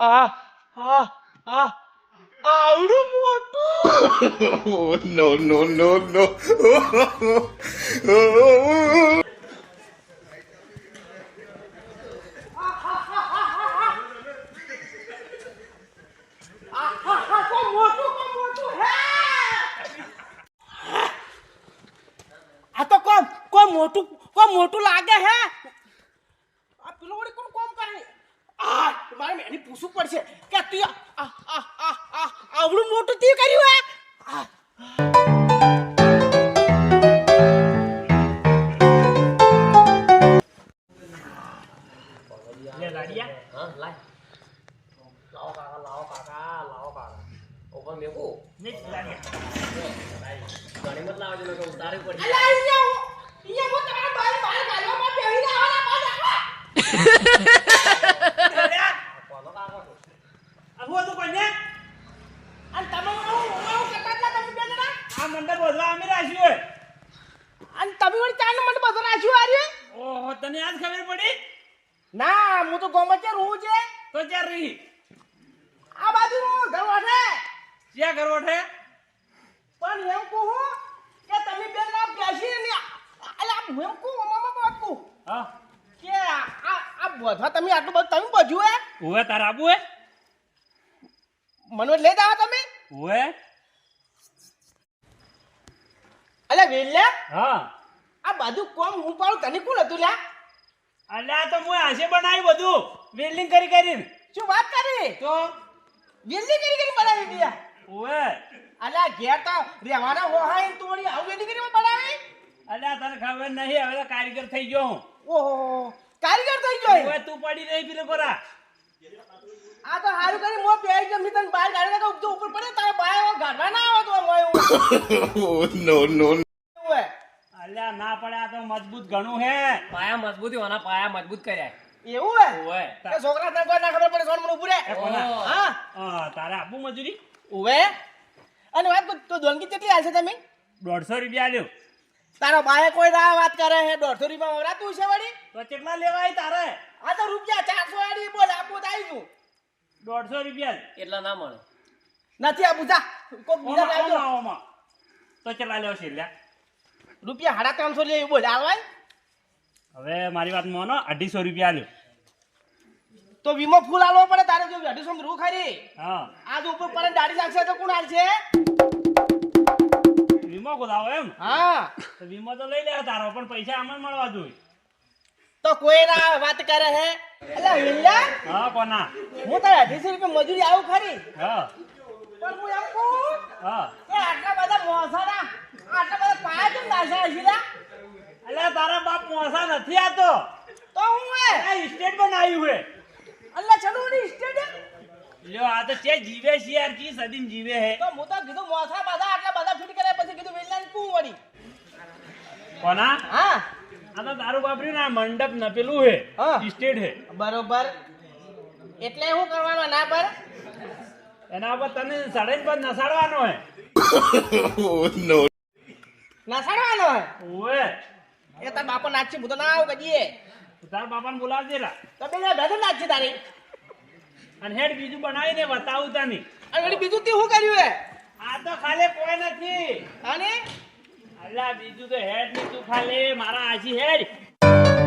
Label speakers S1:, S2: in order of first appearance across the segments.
S1: ah, ah, ah. I don't
S2: oh, no, no, no, no.
S1: Oh, oh, oh, હું એમ કહું મામા કહું
S3: હા.
S1: કે આ આ બધા તમે આટલું બધું તમે બધું હે?
S3: ઓવે તાર આબુ હે?
S1: મને લઈ જાઓ તમે.
S3: ઓવે
S1: અલે વેલે
S3: હા.
S1: આ બધું કોમ હું પાડું તને કોણ હતું લ્યા?
S3: અલ્યા તો હું હાશે બનાવી બધું. વેલ્ડિંગ કરી કરીને.
S1: શું વાત કરી?
S3: તો?
S1: વેલ્ડિંગ કરી કરી બનાવી દીધા
S3: ઓવે
S1: અલ્યા ઘેર તો રહેવાના હોહાઈ તોડી આવું વેલ્ડિંગ કરી બનાવી.
S3: અલ્યા તને ખબર નહીં હવે તો કારીગર થઈ ગયો હું.
S1: ઓહો કારીગર થઈ ગયો
S3: હવે તું પડી રહી પેલો કોરા
S1: આ તો હારું કરી મો પેઈ જમી તને બહાર ગાડી તો ઉપર પડે તારે બાયો ગાડવા ના આવે તો મોય
S2: નો.
S1: ઓય
S3: અલ્યા ના પડે આ તો મજબૂત ઘણું હે.
S4: પાયા મજબૂત ઓના પાયા મજબૂત કર્યા.
S1: એવું હે
S4: ઓય
S1: કે છોકરા તને કોઈ ના ખબર પડે સોન મને ઉભું રે
S3: એ કોના?
S1: હા?
S3: હા તારે આપું મજૂરી?
S1: ઓવે અને વાત તો દોનગી કેટલી હાલશે તમે?
S3: દોઢસો રૂપિયા આલ્યો.
S1: તારો બાએ કોઈ ના વાત કરે હે દોઢસો રૂપિયા વરાતું છે વળી?
S3: તો કેટલા લેવાય તારે.
S1: આ તો રૂપિયા ચારસો આડી બોલ આપું થાય છું
S3: દોઢસો રૂપિયા.
S4: એટલા ના મળે.
S1: નથી આપું જા કોક બીજા લાવજો.
S3: તો કેટલા લેવો છે લ્યા.
S1: રૂપિયા સાડા ત્રણસો લે બોલ આલવાય
S3: હવે મારી વાત માનો અઢીસો રૂપિયા લ્યો.
S1: તો વીમો ફૂલ આલવો પડે તારે જો અઢીસો રૂ ખરી.
S3: હા.
S1: આજ ઉપર પડે દાઢી લાગશે તો કોણ હાલશે?
S3: વીમો ખોલાવો એમ.
S1: હા.
S3: તો વીમો તો લઈ લેવા તારો પણ પૈસા આમ મળવા જોઈએ.
S1: તો કોઈ ના વાત કરે હે? એટલે વિલ્લા
S3: હા કોના?
S1: હું તારે અઢીસો રૂપિયા મજૂરી આવું ખરી?
S3: હા.
S1: પણ હું એમ કહું
S3: હા.
S1: કે આટલા બધા મોસાના આટલા બધા પાયા કેમ નાશા એટલે લ્યા?
S3: તારા બાપ મોસા નથી આતો
S1: તો હું
S3: એ? સ્ટેટ બનાવ્યું હે.
S1: અલ્લા ચલો ની સ્ટેડિયમ
S3: લ્યો આ તો છે જીવે છે યાર કી સદીન જીવે હે
S1: તો હું તો કીધું મોસા બધા આટલા બધા ફિટ કરે પછી કીધું વિલ્લા કુ વળી?
S3: કોના?
S1: હા.
S3: આ તો દારૂ બાપર્યું ના મંડપ ન પેલું હે.
S1: હા.
S3: સ્ટેટ હે
S1: બરોબર. એટલે શું કરવાનું ના પર?
S3: એના પર તને સડે પર નસાડવાનો હે
S1: નસાડવાનો. હે
S3: ઓએ
S1: એ તાર બાપા નાચી હું તો ના આવું કદીએ.
S3: તાર બાપાને બોલાવજે લા.
S1: તો બે ભેગું નાચી તારી.
S3: અને હેડ બીજું બનાવીને બતાવું તને
S1: અને બીજું તે શું કર્યું હે
S3: આ તો ખાલી કોઈ નથી.
S1: અને?
S3: અલ્યા બીજું તો હેડની તું ખાલી. મારા આજી હેડ.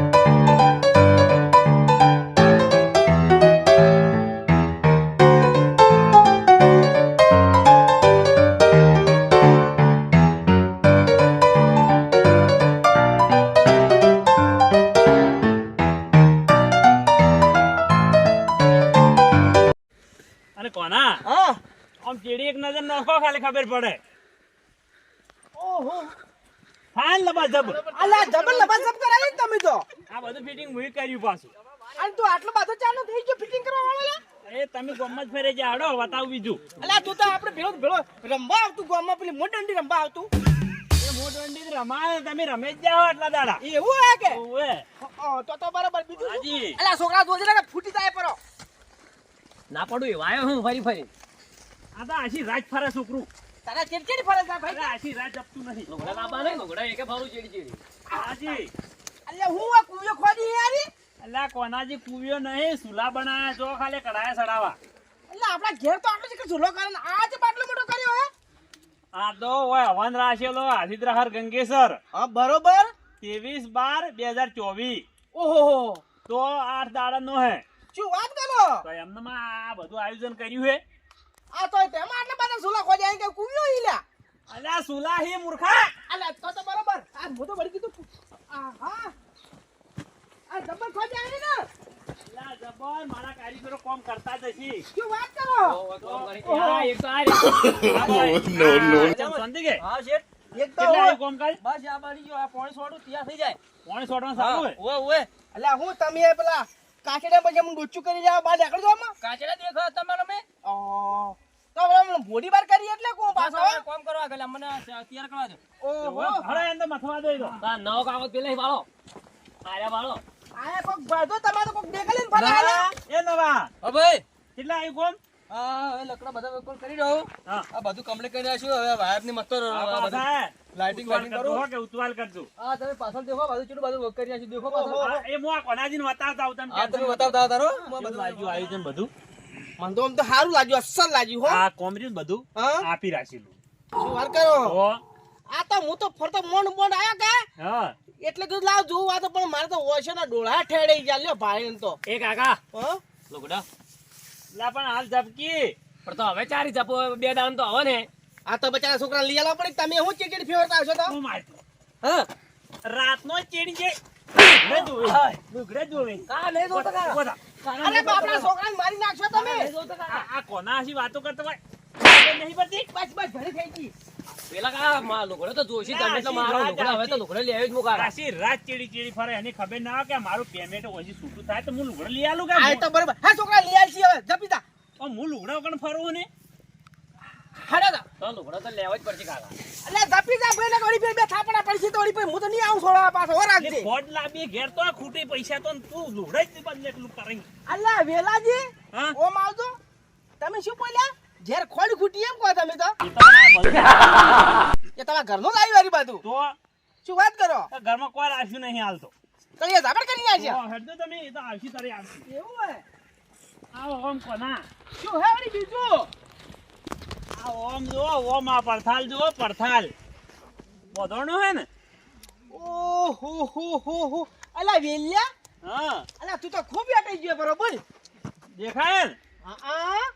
S3: કોના?
S1: હા.
S3: આમ ચીડી એક નજર નાખો ખાલી ખબર પડે.
S1: ઓહો.
S3: ફાન લબાજબ.
S1: અલા જબર લબાસબ કરાવી તમે તો.
S3: આ બધું ફિટિંગ હું કર્યું પાછું.
S1: અને તું આટલો બધો ચાલુ થઈ ગયો ફિટિંગ કરવા વાળો
S3: એ તમે ગોમમાં ફેરે જા હડો બતાવું બીજું.
S1: અલા તું તો આપણે ભેળો ભેળો રમવા આવતું ગોમમાં પેલી મોટંડી રમવા આવતું.
S3: એ મોટવંડી રમાય તમે રમે જ જાઓ એટલા દાડા.
S1: એવું હે કે તો તો બરાબર. બીજું અલા છોકરા જોજે ને ફૂટી જાય પરો.
S4: ના પડું એ વાયો હું ફરી ફરી.
S3: આ તો આશી રાજ ફરે છોકરું.
S1: તારા ચેડચેડી ફરજ ના
S3: અરે
S1: ભાઈ?
S3: આશી રાજ જપતું નથી.
S4: લોગડા લાવવા નહીં લોગડા એકે ફરું ચેડી ચેડી.
S3: હાજી
S1: અલ્યા હું આ કુવ્યો ખોદી યારી
S3: અલ્યા કોનાજી કુવ્યો નહીં સુલા બનાયા જો ખાલી કડાયા સડાવા
S1: અલ્યા આપણા ઘેર તો આટલો જ ઝૂલો કરે આજ આ જ બાટલો મોટો કર્યો હે?
S3: આ તો ઓય હવન રાશેલો આશિદ્રહર ગંગેસર.
S1: હા બરોબર.
S3: ત્રેવીસ બાર બે હજાર ચોવીસ.
S1: ઓહો
S3: તો આઠ દાડા નો હે.
S1: શું વાત કરો?
S3: તો એમનામાં આ બધું આયોજન કર્યું હે?
S1: આ તો તેમાં આટલા બધા સુલા ખોદી કે કુવ્યો ઈલા
S3: અલ્યા સુલા હે મૂર્ખા!
S1: અલ્યા તો તો બરોબર. આ હું તો વળી કીધું આહા. આ જબર આઈ ને?
S3: અલ્યા જબર મારા કારીગરો કોમ કરતા જ હશી.
S1: શું વાત કરો?
S4: હા એક તો આ
S2: no.
S3: ચમ શાંતિ કે?
S4: હા શેઠ.
S1: એક તો
S3: કોમ કાજ
S4: બસ આ બારી જો આ પોણી સોડું તૈયાર થઈ જાય.
S3: પોણી સોડવાનું સારું હે?
S4: ઓવે ઓવે
S1: અલ્યા હું તમે પેલા કાચડા પછી હું ડોચું કરી જાવ બહાર નીકળી જાવ આમાં.
S4: કાચડા દેખો તમે મે
S1: ઓ, તો હવે બોડી બાર કરી એટલે કોણ
S4: પાછો? કોમ કરવા ગયેલા મને તૈયાર કરવા દો.
S1: ઓહો.
S3: હળો એમ તો મથવા દે દો.
S4: તાર નવો કાગળ પેલા વાળો. આરે વાળો.
S1: આયા કોક બાધો તમારો કોક દેખલીને ફરે
S3: એ નવા.
S4: હા ભાઈ.
S3: કેટલા આવ્યું કોમ?
S4: હા હવે લકડા બધા વેપર કરી રહ્યો. આ બધું કમ્પ્લીટ કરી નાખ્યું. હવે વાયરની મસ્ત. લાઇટિંગ વાઇટિંગ
S3: કરજો
S4: કરો
S3: કે ઉતવાલ કરજો.
S4: હા તમે પાછળ દેખો બધું work કરી નાખ્યું. દેખો પાછળ.
S3: એ હું કોનાજીને બતાવતા આવું તમે
S4: હા તમે બતાવતા તારો?
S3: કેવું લાગ્યું આયોજન બધું?
S1: મને તો આમ તો સારું લાગ્યું અસલ લાગ્યું હો.
S3: આ કોમર્યું બધું આપી રાખેલું.
S1: શું વાત કરો? આ તો હું તો ફરતો મોંડ મોંડ આયા કે?
S3: હા.
S1: એટલે કીધું લાવ જોવું આ તો પણ મારે તો ઓછાના ડોળા ઠેડાઈ ગયા. લ્યો ભાઈ તો.
S4: એ કાકા.
S1: હા?
S4: લુગડા
S3: લા પણ હાલ ઝપકી.
S4: પણ તો હવે ચારી જપો બે દાન તો હવે ને.
S1: આ તો બચારા છોકરા લઈ આલવા પડી તમે હું ચીકડી ફેરવતા આવશો તો?
S3: હું મારતો.
S4: હા?
S3: રાતનો ચીડી છે. લુગડે જોવે
S4: કા કા
S3: ઊભો થા.
S1: અરે બાપડા છોકરાને મારી નાખશો તમે?
S3: આ કોના હસી વાતો કરતો હોય? નહીં પડતી
S1: બસ બસ ઘરે થઈ ગઈ.
S4: પેલા કા માં લુગડો તો જોશી તમે એટલે મારો લુગડો હવે તો લુગડો લઈ જ મુકા
S3: કાશી રાત ચેડી ચેડી ફરે એની ખબર ના કે મારું પેમેન્ટ ઓછી છૂટું થાય તો હું લુગડો લઈ આલું કે
S1: આ તો બરોબર. હા છોકરા લઈ આવશી હવે. જપી જા
S3: હું લુગડા વગર ફરવું ને?
S1: હાડા
S4: તો. લુગડો તો લેવો જ પડશે કાકા.
S1: એટલે જપી જા ભાઈ ને વળી બે બે થાપડા પડશે તો વળી પછી હું તો નહીં આવું છોડવા પાછો હો રાખજે
S3: ફોડ ઘેર તો ખૂટી પૈસા તો તું લુગડા જ બદલે એટલું કરી
S1: અલ્લા વેલાજી
S3: હા?
S1: ઓમ આવજો. તમે શું બોલ્યા? ઘેર ખોડ ખૂટી એમ કહો તમે તો.
S3: એ
S1: તમારા ઘરનું લાવી વારી બાજુ.
S3: તો
S1: શું વાત કરો?
S3: ઘરમાં કોઈ રાખ્યું નહીં હાલ તો.
S1: એ ઝાપડ કરી નાખ્યા
S3: તો તમે એ તો આવશે તારે આવશે
S1: એવું હે
S3: આવો ઓમ કોના.
S1: શું હે વળી બીજું?
S3: આ ઓમ જો ઓમ આ પરથાલ જો પરથાલ બોધોણો હે ને?
S1: ઓહો હો હો હો. અલા વેલ્યા?
S3: હા.
S1: અલા તું તો ખૂબ અટઈ ગયો બરોબર.
S3: દેખાય ને?
S1: હા આ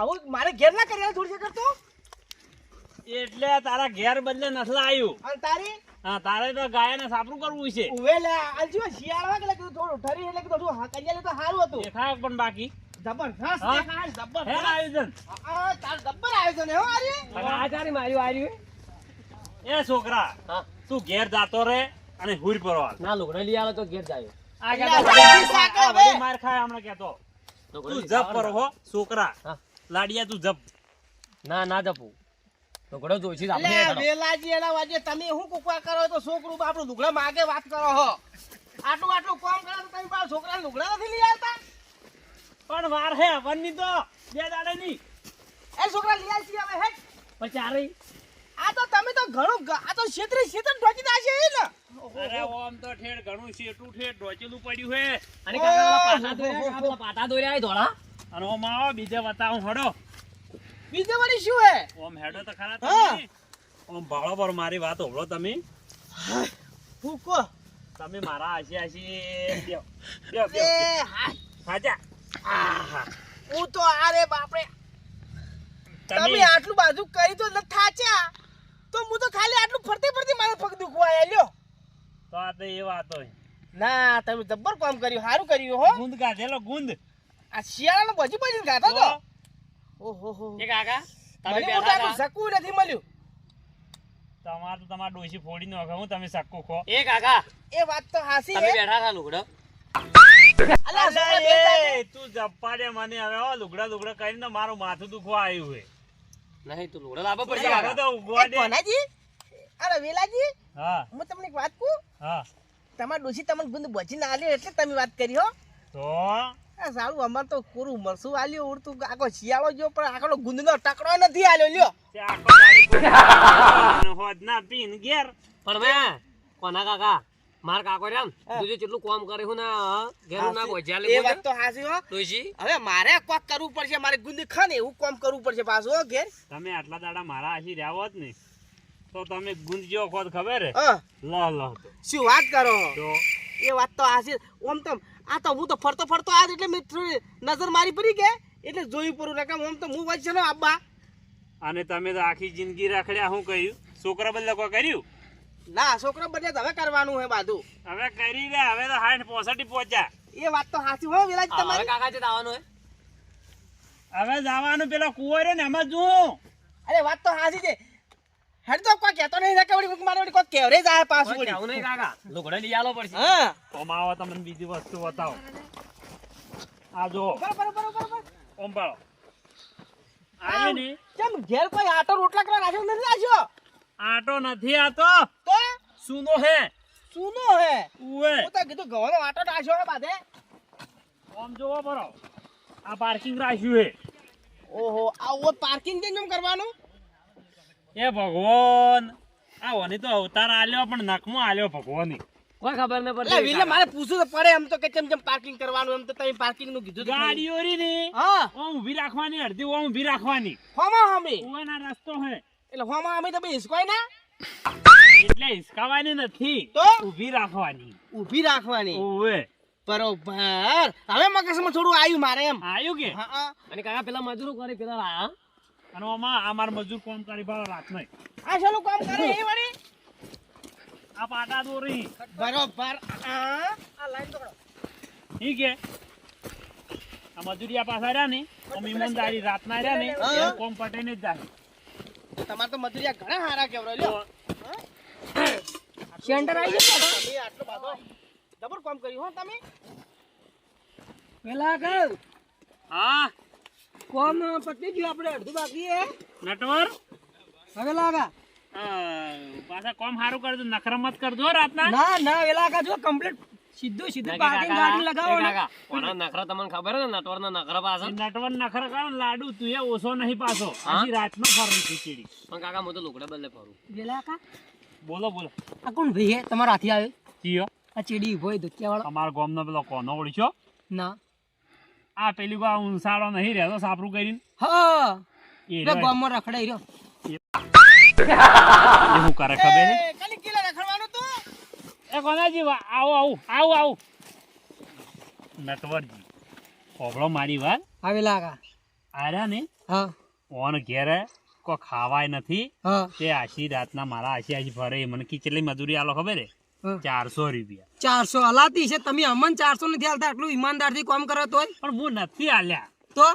S1: આવું મારે ઘેર ના કરી થોડી કરતો?
S3: એટલે તારા ઘેર બદલે નસલા આવ્યું
S1: અને તારી?
S3: હા તારે તો ગાયને સાપરું કરવું છે.
S1: ઉવે લે આ જો શિયાળા કે કીધું થોડું ઠરી એટલે કીધું થોડું હા આલે તો સારું હતું.
S3: દેખાય પણ બાકી.
S1: જબરજસ્ત? દેખાય
S3: હે
S1: જબરજસ્ત
S3: આયોજન.
S1: આ તાર જબર આયોજન હે
S4: આરી. આ ચારી માર્યું આર્યું
S3: એ છોકરા
S4: હા.
S3: તું ઘેર જાતો રે અને હુર પરવા
S4: ના લુગડો લઈ આવે તો ઘેર જાય.
S3: આ કે માર ખાય હમણાં
S4: કેતો.
S3: તું જપ પર હો છોકરા.
S4: હા.
S3: લાડિયા તું જપ.
S4: ના ના જપું. ઢોકળો જોઈશી આપણે
S1: વેલાજી એના વાજે તમે હું કુકવા કરો તો છોકરું આપણું લુગડા માગે વાત કરો હો. આટલું આટલું કોમ કરો તો તમે બાપ છોકરા લુગડા નથી લઈ આવતા?
S3: પણ વાર હે વનની તો. બે દાડે ની.
S1: એ છોકરા લઈ આવશે હવે હે
S4: પણ ચારે.
S1: આ તો તમે તો ઘણું આ તો ક્ષેત્રે ક્ષેત્ર ઢોકી દાશે એ ને.
S3: અરે ઓમ તો ઠેડ ઘણું શેઠું ઠેડ ઢોચેલું પડ્યું હે.
S4: અને કાકા પાટા દોર્યા પાટા દોર્યા એ ધોળા.
S3: અને ઓમ આવો બીજે બતાવું હડો.
S1: બીજે વળી શું હે?
S3: ઓમ હેડો તો ખરા. તમે. ઓમ ભાળો પર મારી વાત હોળો તમે.
S1: ફૂકો
S3: તમે મારા આશી આશી
S1: એ
S3: બેહો.
S1: હા
S3: ખાજા આહા.
S1: હું તો આરે બાપરે. તમે. આટલું બાજુ કરી તો ન થાચ્યા. તો હું તો ખાલી આટલું ફરતી ફરતી મારા પગ દુખવા આયા લ્યો.
S3: તો આ તો એ વાત હોય
S1: ના તમે જબ્બર કામ કર્યું સારું કર્યું હો.
S3: ગુંદ કાઢેલો ગુંદ.
S1: આ શિયાળાનો બજી બજી ગાતો તો. ઓહો હો
S4: એ કાકા
S1: મને મોટા
S4: હતા.
S1: નથી મળ્યું.
S3: તમારે તો તમારા ડોસી ફોડી નાખે હું તમે સક્કુ ખો.
S4: એ કાકા
S1: એ વાત તો હાસી
S4: તમે બેઠા હતા લુગડો.
S1: અલા, છોકરા
S3: અલા,
S1: બે જાતે.
S3: એ, તું જપ્પાડે મને હવે હો લુગડા લુગડા કરીને મારું માથું દુખવા આવ્યું હે.
S4: નહીં તું લુગડો લાવવો પડશે કાકા.
S3: તો ઊંઘવા
S1: કોનાજી અરે વેલાજી?
S3: હા.
S1: હું તમને એક વાત કહું?
S3: હા.
S1: તમાર ડોસી તમને ગુંદ બચીને આલ્યો એટલે તમે વાત કરી હો.
S3: તો?
S1: સારું અમારે તો કોરું મરસું આલ્યું ઉડતું આખો શિયાળો જો પણ આખો ગુંદનો ટકડો નથી આલ્યો લ્યો.
S3: હોદ ના પીન ઘેર.
S4: પણ મેં કોના કાકા? માર કાકો રામ તું કેટલું કામ કરે હું ના ઘેરું ના બોજ્યા લે
S1: એ વાત તો હાસી હો.
S4: ડોશી
S1: હવે મારે કોક કરવું પડશે મારે ગુંદ ખાને એવું કામ કરવું પડશે પાછું હો ઘેર.
S3: તમે આટલા દાડા મારા આશી રહ્યા હોત ને તો તમે ગુંદ જેવો ખોદ ખબર હે? લ લ
S1: શું વાત કરો?
S3: તો?
S1: એ વાત તો હાસી ઓમ તો આ તો હું તો ફરતો ફરતો આ એટલે મેં નજર મારી પડી કે. એટલે જોયું પૂરું. રકમ આમ તો હું છે ને આબ્બા
S3: અને તમે તો આખી જિંદગી રખડ્યા હું કહ્યું છોકરા બદલે કોઈ કર્યું?
S1: ના છોકરો બને તો હવે કરવાનું હે બાધું
S3: હવે કરી લે હવે તો હાઠ પોસઠી પહોંચ્યા
S1: એ વાત તો સાચી હો વેલાજ તમારે.
S4: કાકા છે આવવાનું હે?
S3: હવે જવાનું પેલા કુંવર ને એમાં જુઓ
S1: અરે વાત તો હાસી છે. હેડ તો કોઈ કેતો નહીં કે વળી મારે વળી કોઈ કેવરે જાય પાછું વળી.
S4: કહેવું નહીં કાકા લુગડો લઈ આલો પડશે
S1: હા.
S3: કમાવો તમને બીજી વસ્તુ બતાવો. આ જો.
S1: બરાબર બરાબર બરોબર.
S3: આવ્યો ને?
S1: કેમ ઘેર કોઈ આટો રોટલા કરવા રાખ્યો નથી રાખ્યો?
S3: આટો નથી આતો.
S1: તો?
S3: સુનો હે.
S1: સુનો હે? હું તો કીધું ગવાનો આટો રાખ્યો હે બાધે.
S3: ઓમ જોવો બરો. આ પાર્કિંગ રાખ્યું હે.
S1: ઓહો આ ઓ પાર્કિંગ કેમ કરવાનું?
S3: એ ભગવાન! આ ઓની તો અવતાર આલ્યો પણ નકમો આલ્યો ભગવાની.
S4: કોઈ ખબર ન
S1: એટલે
S4: પડતી
S1: વિલે મારે પૂછવું તો પડે એમ તો કે કેમ કેમ પાર્કિંગ કરવાનું એમ તો તમે પાર્કિંગનું કીધું.
S3: ગાડીઓ રી ને
S1: હા.
S3: ઓમ ઊભી રાખવાની અડધી ઓમ ઊભી રાખવાની.
S1: હોમાં હમે
S3: ઓના રસ્તો હે.
S1: એટલે હોમાં હમે તો ભાઈ હિસકોય ના?
S3: એટલે હિસકાવાની નથી
S1: તો?
S3: ઊભી રાખવાની.
S1: ઊભી રાખવાની.
S3: ઓવે.
S1: બરોબર. હવે મગજમાં થોડું આવ્યું મારે એમ.
S3: આવ્યું કે?
S1: હા
S4: અને કાકા પેલા મજૂરો કરે પેલા
S3: અને આમાં આ માર મજૂર કોમ કરી ભાવ રાત નહીં.
S1: આ શાનું કામ કરે? એ વળી?
S3: આ પાટા દોરી.
S1: બરોબર. આ? આ લાઈન પકડો.
S3: ઠીક હે આ મજૂરિયા પાછા રહ્યા ને આમ ઈમાનદારી રાતના રહ્યા ને. એનું કોમ પટેને જ જાય.
S1: તમારે તો મજૂરિયા ઘણા હારા કેવરો લ્યો.
S4: સેન્ટર આવી ગયો
S1: તમે આટલો બધો. જબર કામ કર્યું હો તમે?
S4: પેલા કર
S3: હા.
S4: કોમ પતી ગયું આપણે અડધું બાકી હે.
S3: નટવર?
S4: હવે લાગા.
S3: આ, પાછા કોમ સારું કરજો નખરા મત કરજો રાતના.
S4: ના ના વેલા જો કમ્પ્લીટ સીધું સીધું પાર્કિંગ ગાડી લગાવો ને. કોના નખરા તમને ખબર હે નટવર ના નખરા પાસે
S3: નટવર નખરા કરો લાડુ તું એ ઓછો નહીં પાછો. આજી રાતનો ફરું ખીચડી
S4: પણ કાકા હું તો લુકડા બદલે ફરું.
S5: વેલા કા?
S3: બોલો બોલો.
S5: આ કોણ ભાઈ હે? તમારા હાથી આવે
S3: ચિયો
S5: આ ચેડી ઊભો ધોતિયા વાળો
S3: ગામ નો પેલો કોનો ઓળખ્યો
S5: ના.
S3: આ પેલી કો ઉંસાળો નહીં રહેતો સાપરું કરીને.
S5: હા.
S3: એ
S5: ગામમાં રખડાઈ રહ્યો.
S3: એ હું કરે ખબર છે?
S1: કલી કિલો રખડવાનું તું?
S3: એ કોનાજી જીવા આવો આવો આવો આવો. નટવરજી હોબળો મારી વાત.
S5: હા લાગા.
S3: આર્યા ને?
S5: હા.
S3: ઓન ઘેરે કો ખાવાય નથી. તે આશી રાતના મારા આશી આશી ફરે મને કિચલી કેટલી મજૂરી આલો ખબર હા. ચારસો રૂપિયા.
S5: ચારસો હલાતી છે. તમે અમન ચારસો નથી હાલતા. આટલું ઈમાનદારથી કામ કરો તોય.
S3: પણ હું નથી હાલ્યા.
S5: તો?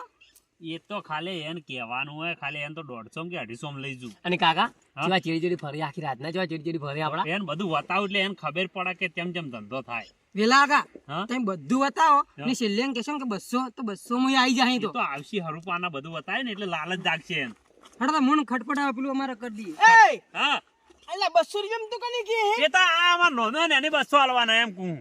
S3: એ તો ખાલી એને કહેવાનું હોય. ખાલી એને તો દોઢસો કે અઢીસો લઈ જઉં.
S4: અને કાકા જેવા ચેડી ચેડી ફરી આખી રાત ના જેવા ચેડી ચેડી ફરી આપડા
S3: એને બધું બતાવું એટલે એને ખબર પડે કે તેમ તેમ ધંધો થાય.
S5: વેલા કા
S3: હા?
S5: તમે બધું બતાવો ને છેલ્લે કહેશો કે બસો તો બસો માં આવી જાય તો.
S3: આવશી હરુપાના બધું બતાવે ને એટલે લાલચ જાગશે એને.
S5: હડો તો મન ખટપટાવે પેલું અમારે કરી દઈએ.
S3: હા?
S1: એટલે બસો રૂપિયા તું કની કે
S3: એ તો આ અમાર નોંધો ને એની બસો આલવાના એમ કહું.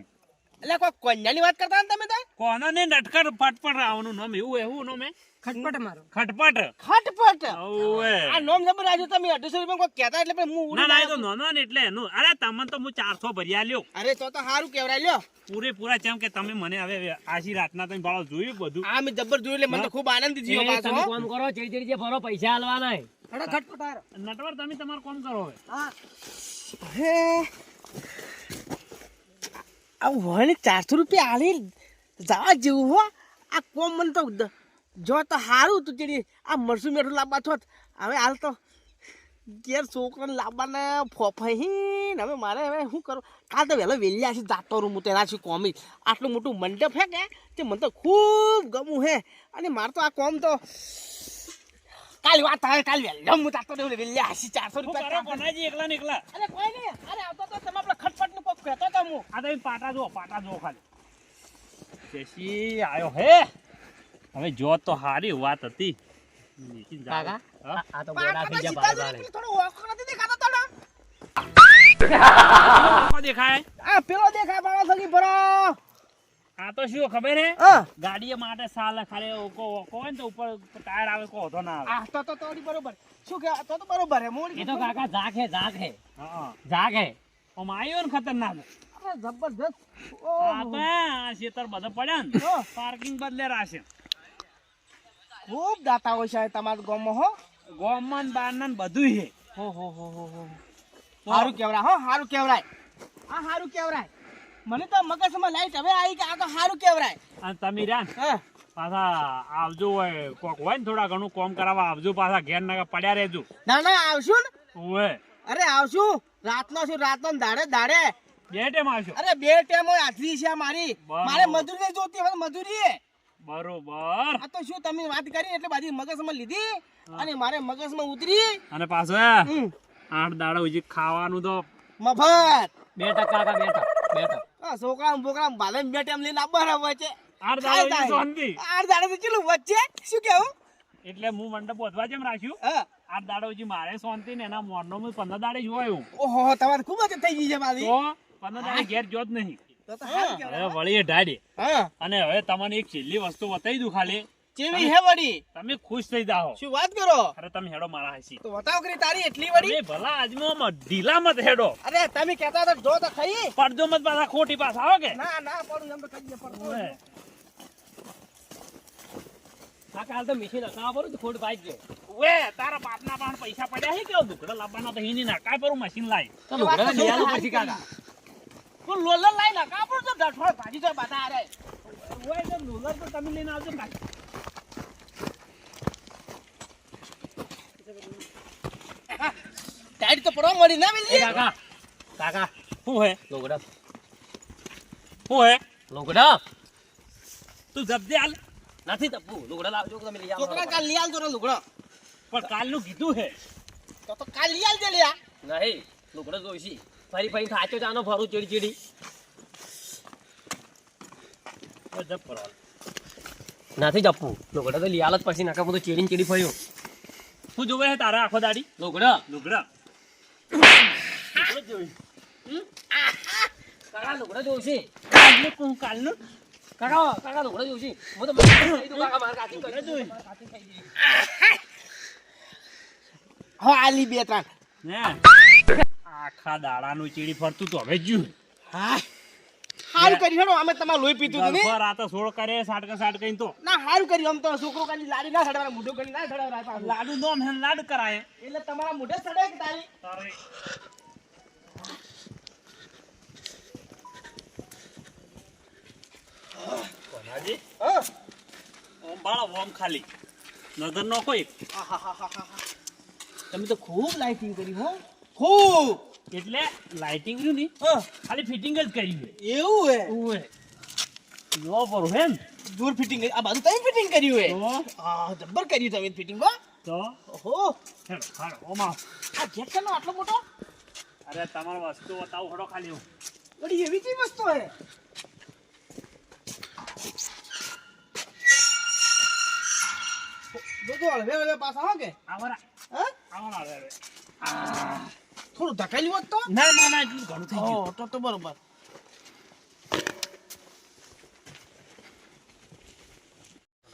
S1: એટલે કોઈ કન્યાની વાત કરતા તમે તો?
S3: કોનો ને નટકર ફટફટ આવવાનું નામ એવું એવું નામ
S5: ખટપટ મારો
S3: ખટપટ.
S1: ખટપટ?
S3: ઓવે
S1: આ નોમ જબર રાજુ તમે અઢીસો રૂપિયા કોઈ કહેતા એટલે પછી હું
S3: ના ના તો એટલે એનું. અરે તમને તો હું ચારસો ભર્યા લ્યો.
S1: અરે તો તો સારું કેવરાય લ્યો.
S3: પૂરેપૂરા જેમ કે તમે મને હવે આશી રાતના તમે ભાડો જોયું બધું.
S1: આ મેં જબર જોયું એટલે મને તો ખૂબ આનંદ થયો પાછો
S4: તમે ફોન કરો જે ફરો પૈસા આલવાના
S5: હડો.
S3: નટવર તમે તમારું કોમ કરો હવે.
S5: હા.
S1: હે. આ વળી ચારસો રૂપિયા આલી જવા જેવું હો. આ કોમ મને તો જો તો સારું તું ચીડી. આ મરસું મેઠું લાવવા છો હવે હાલ તો ઘેર છોકરાને લાવવાના ફોફાઈ હવે મારે હવે શું કરું? કાલ તો વહેલો વહેલી છે જાતો રૂમ હું તેના છું કોમી. આટલું મોટું મંડપ હે કે? તે મને તો ખૂબ ગમું હે. અને મારે તો આ કોમ તો કાલ વાત આવે કાલ વહેલો હું તાતો ને વેલ્યા હાસી ચારસો રૂપિયા.
S3: કોનાજી એકલા ને એકલા.
S1: અરે કોઈ નહીં. અરે આવતો તો તમે આપણે ખટપટનું કોક કહેતો તો હું.
S3: આ તમે પાટા જો પાટા જો ખાલી. શેષી આયો હે? હવે જો તો હારી વાત હતી.
S4: કાકા આ તો
S1: પાટા
S4: થઈ
S1: જા
S4: ભાઈ ભાઈ
S1: થોડો ઓખો નથી દેખાતો તને
S3: દેખાય?
S1: આ પેલો દેખાય બાળા સગી ભરો.
S3: આ તો શું ખબર હે?
S1: ગાડીએ
S3: ગાડી માટે સાલ ખાલી ઓકો ઓકો હોય ને તો ઉપર ટાયર આવે કો વધો ના આવે.
S1: આ તો તો બરોબર. શું કે તો તો બરોબર હે મોડી
S4: એ તો કાકા જાગ હે જાગ હે.
S3: હા.
S4: જાગ હે.
S3: ઓ માયો ને ખતરનાક.
S1: અરે જબરદસ્ત
S3: ઓ આ શેતર બધા પડ્યા ને. પાર્કિંગ બદલે રાશે
S1: ખૂબ દાતા હોય છે તમારા ગામમાં હો.
S3: ગોમન બારનન બધું
S1: હે. હો હો હો હો હારું કેવરાય હો હારું કેવરાય. આ હારું કેવરાય. મને તો મગજમાં લાઈટ. હવે આવી કે આ તો સારું કેવરાય
S3: અને તમે રહ્યા પાછા આવજો હોય કોક હોય ને થોડા ઘણું કોમ કરાવવા આવજો પાછા ઘેર ના પડ્યા રહેજો.
S1: ના ના આવશું ને.
S3: ઓવે.
S1: અરે આવશું. રાતનો શું રાતનો દાડે દાડે.
S3: બે ટેમ આવશો.
S1: અરે બે ટાઈમ હોય હાથરી છે મારી. મારે મજૂરી જોતી હવે મજૂરી
S3: બરોબર.
S1: આ તો શું તમે વાત કરી એટલે બાજી મગજમાં લીધી અને મારે મગજમાં ઉતરી.
S3: અને પાછો આઠ દાડા ઉજી ખાવાનું તો
S1: મફત.
S4: બે ટકા કાકા બે ટકા બે ટકા.
S1: આ છોકરા બોકરા ભાલે બે ટાઈમ લઈને આવવાના વચ્ચે
S3: આઠ દાડા શાંતિ.
S1: આઠ દાડે તો ચેલું વચ્ચે? શું કેવું?
S3: એટલે હું મંડપ બોધવા જેમ રાખ્યું.
S1: હા.
S3: આઠ દાડો મારે શાંતિ ને એના મોરનો હું પંદર દાડે જોયું
S1: ઓહો તમારે ખૂબ જ થઈ ગઈ છે મારી.
S3: તો પંદર દાડે ઘેર જો જ નહીં. વળી અને હવે તમને એક છેલ્લી વસ્તુ બતાવી દઉં ખાલી.
S1: ચેવી હે વડી
S3: તમે ખુશ થઈ જાઓ.
S1: શું વાત કરો?
S3: અરે તમે હેડો મારા હસી
S1: તો બતાવ કરી તારી એટલી વડી
S3: અરે ભલા આજમાં ઢીલા મત હેડો.
S1: અરે તમે કહેતા તો જો તો ખઈ
S3: પડજો મત પાછા ખોટી પાછા આવો કે?
S1: ના ના પડું એમ તો કહીએ પડતો
S4: હાલ તો મશીન હકાવા પડું તો ખોટ ભાઈ ગયો.
S3: ઓવે, તારા બાપના પણ પૈસા પડ્યા છે કેવો દુકડો લાવવાના તો હિની ના. પર મશીન લાય.
S4: તો લુગડા લઈ આલું પછી કાકા.
S1: હું લોલર લાઈ ના કાપડ તો ડઠોળ ભાજી તો બધા અરે
S3: ઓવે, તો રૂલર તો તમે લઈને આવજો
S1: ટાઈટ તો પડવા મળી ના મિલી.
S4: કાકા કાકા
S3: શું હે?
S4: લોગડા.
S3: શું હે?
S4: લોગડા.
S3: તું જબદે આલ
S4: નથી તપુ લુગડા લાવજો તમે લઈ આવો.
S1: છોકરા કાલ લઈ આવજો ને લુગડો.
S3: પણ કાલનું કીધું હે.
S1: તો તો કાલ લઈ આવજે લ્યા.
S4: નહીં લુગડા જોઈશી. ફરી ફરી થાચો જાનો ફરું ચીડી ચીડી.
S3: જપ પરવાલ
S4: નથી જપુ. લુગડા તો લઈ આલ જ પછી નાકા બધું ચીડી ચીડી ફર્યું.
S3: શું જોવે હે તારા આખો દાડી?
S4: લુગડા.
S3: લુગડા.
S4: કાકા લુગડા જોઈશી
S3: કાલનું કહું કાલનું
S4: કાકા કાકા લુગડા જોઈશી હું તો કાકા મારે કાચી કરી દઉં
S1: હા આલી બે ત્રણ.
S3: ને? આખા દાડાનું ચીડી ફરતું તો હવે જ્યું.
S1: હા. હારું કરી હેડો અમે તમાર લોહી પીતું હતું ને?
S3: ગલ્ફર આ તો સોળ કરે સાટકા સાટકા તો.
S1: ના હારું કરી આમ તો છોકરો કાલી લાડી ના સડાવવા મુઢો કરી ના સડાવવા
S3: લાડુ દોમ હે લાડ કરાય.
S1: એટલે તમારા મુઢે સડે કે તારી?
S3: તારે. કોનાજી?
S1: હા.
S3: ઓમ બાળા ઓમ ખાલી. નજર નોખો હા
S1: હા તમે તો ખૂબ લાઇટિંગ કરી હો. ખૂબ.
S3: એટલે લાઇટિંગનું ની
S1: હા.
S3: ખાલી ફિટિંગ જ કરી છે.
S1: એવું હે?
S3: ઓવે નો પર હે
S1: દૂર ફિટિંગ આ બાજુ તમે ફિટિંગ કર્યું હે? હા જબ્બર કર્યું તમે ફિટિંગ બા
S3: તો?
S1: ઓહો.
S3: હેડો હાડો ઓમાં.
S1: આ જેટ નો આટલો મોટો?
S3: અરે તમારો વસ્તુ બતાવ હડો ખાલી હું.
S1: બડી એવી કઈ વસ્તુ હે? જોજો હળવે હળવે પાછા હો કે?
S3: આવરા.
S1: હે?
S3: આવરા હવે આ
S1: થોડું ધકાલ્યું હોત તો?
S3: ના ના ના ઘણું થઈ ગયું.
S1: તો તો બરોબર.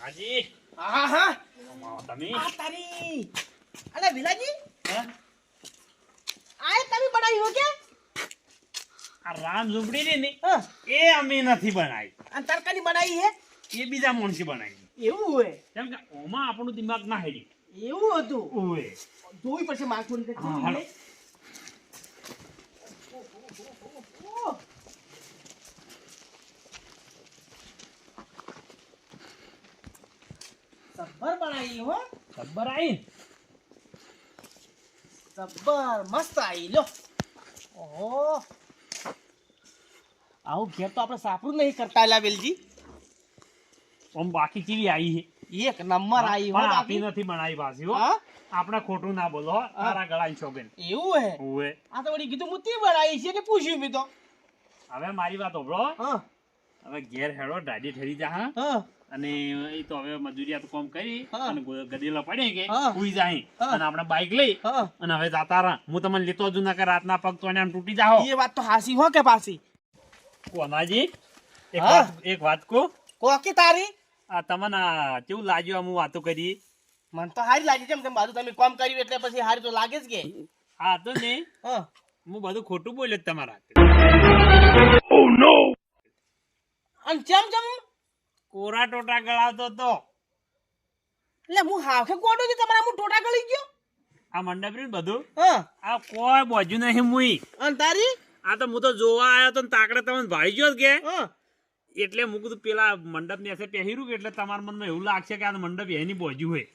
S3: હાજી
S1: હા હા
S3: તમે
S1: આ તારી અલે વિલાજી
S3: હે?
S1: આ તમે બનાવ્યું કે
S3: આ રામ ઝુંપડી ની એ અમે નથી બનાવી
S1: અને તરકારી બનાવી હે
S3: એ બીજા માણસે બનાવી
S1: એવું હોય
S3: કેમ કે ઓમાં આપણું દિમાગ ના હેડી
S1: એવું હતું
S3: ઓય
S1: જોવી પછી માખું ને
S3: હા, હાલો.
S1: સબ્બર બનાવી હો.
S3: ખબર આવી
S1: સબ્બર મસ્ત આવી લો ઓહો. આવું ઘેર તો આપણે સાપરું નહીં કરતા એલા વેલજી.
S3: ઓમ બાકી કેવી આવી છે?
S1: એક નંબર આવી હો
S3: આપી નથી બનાવી પાછી હો. આપણે ખોટું ના બોલો હો. તારા ગળાની શોભન
S1: એવું હે?
S3: ઓએ
S1: આ તો વળી કીધું હું તે બનાવી છે કે પૂછ્યું મી તો?
S3: હવે મારી વાત ઓબળો
S1: હા.
S3: હવે ઘેર હેડો દાદી ઠરી જા હા.
S1: હા.
S3: અને એ તો હવે મજૂરિયાત કોમ કરી અને ગો- પડે કે
S1: હા.
S3: જાય. અને આપણે બાઈક લઈ અને હવે જાતા રહા. હું તમને લેતો જ ના કે રાતના પગ તો આમ તૂટી જાઓ.
S1: એ વાત તો હાસી હો કે પાસી
S3: કોનાજી એક વાત એક વાત કો
S1: કોકી તારી?
S3: આ તમને કેવું લાગ્યું આમ હું વાતો કરી?
S1: મને તો હારી લાગી છે બાજુ તમે કામ કર્યું એટલે પછી હારી તો લાગે જ કે.
S3: હા તો ને
S1: હું.
S3: બધું ખોટું બોલ્યો તમારા
S1: અને ચમ ચમ
S3: કોરા ટોટા ગળાવતો તો
S1: એટલે હું હાફે કોડો છું તમારા હું ટોટા ગળી ગયો?
S3: આ મંડપ રહ્યું બધું?
S1: હા.
S3: આ કોઈ બોજ્યું નહીં મુઈ.
S1: અને તારી?
S3: આ તો હું તો જોવા આવ્યો તો તાકડે તમને ભાળી ગયો કે.
S1: હા.
S3: એટલે હું કીધું પેલા મંડપ ને એસે પહેર્યું કે એટલે તમારા મનમાં એવું લાગશે કે આ મંડપ એની બોજ્યું હોય.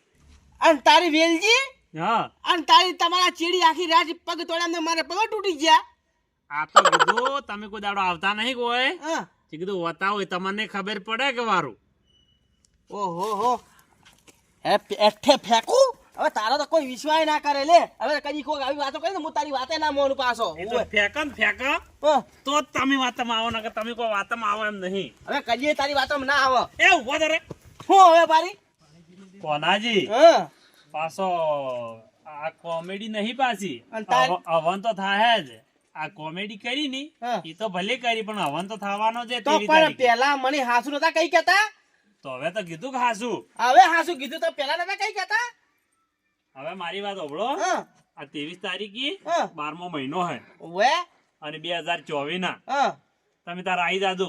S1: અને તારી વેલજી?
S3: હા.
S1: અને તારી તમારા ચીડી આખી રાત પગ તોડ્યા મારા પગ તૂટી ગયા?
S3: આ તો તમે કોઈ દાડો આવતા નહીં કોઈ.
S1: હા.
S3: તે કીધું હોય તમને ખબર પડે કે વારું?
S1: ઓહો હો. હે એઠે ફેંકું? હવે તારો તો કોઈ વિશ્વાસ ના કરે લે. હવે કદી કોઈ આવી વાતો કરી ને હું તારી વાતે ના મોનું પાછો.
S3: તો ને ફેંકો. તો જ તમે વાતમાં આવો ના કે તમે કોઈ વાતમાં આવો એમ નહીં.
S1: હવે કદી તારી વાતો ના આવો.
S3: એ ઊભો તો રે.
S1: હું હવે પારી
S3: કોનાજી?
S1: હા.
S3: પાછો આ કોમેડી નહીં પાછી. હવન તો થાય જ. આ કોમેડી કરી ની એ તો ભલે કરી પણ હવન તો થવાનો છે
S1: તો પણ પેલા મને હાસુ નતા કઈ કેતા
S3: તો હવે તો કીધું કે હાસું.
S1: હવે હાસુ કીધું તો પેલા નતા કઈ કેતા
S3: હવે મારી વાત
S1: ઓબળો
S3: આ ત્રેવીસ તારીખી બારમો મહિનો હે.
S1: ઓવે.
S3: અને બે હજાર ચોવીસ ના તમે તારા આવી જાજો.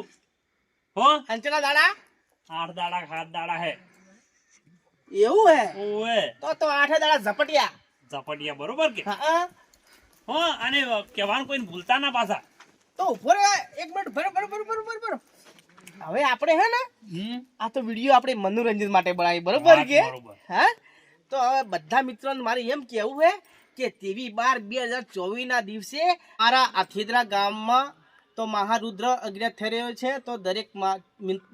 S3: હો?
S1: અંચના દાડા?
S3: આઠ દાડા સાત દાડા હે.
S1: એવું હે?
S3: ઓવે.
S1: તો તો આઠે દાડા ઝપટિયા.
S3: ઝપટિયા બરોબર કે?
S1: હા.
S3: હો અને કહેવાનું કોઈને ભૂલતા ના પાછા.
S1: તો ઉપર એક મિનિટ ભર ભર ભર ભર ભર હવે આપણે હે ને આ તો વીડિયો આપણે મનોરંજન માટે બનાવી બરોબર કે. હા? તો હવે બધા મિત્રોને મારે એમ કહેવું છે કે તેવી બાર બે હજાર ચોવીસ ના દિવસે મારા આથેદરા ગામમાં તો મહારુદ્ર અજ્ઞાત થઈ રહ્યો છે. તો દરેક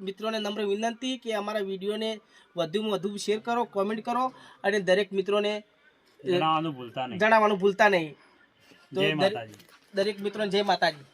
S1: મિત્રોને નમ્ર વિનંતી કે અમારા વિડીયોને વધુમાં વધુ શેર કરો કોમેન્ટ કરો અને દરેક મિત્રોને
S3: જણાવવાનું ભૂલતા નહીં.
S1: જણાવવાનું ભૂલતા નહીં.
S3: જય
S1: દરેક-
S3: માતાજી.
S1: દરેક મિત્રો જય માતાજી.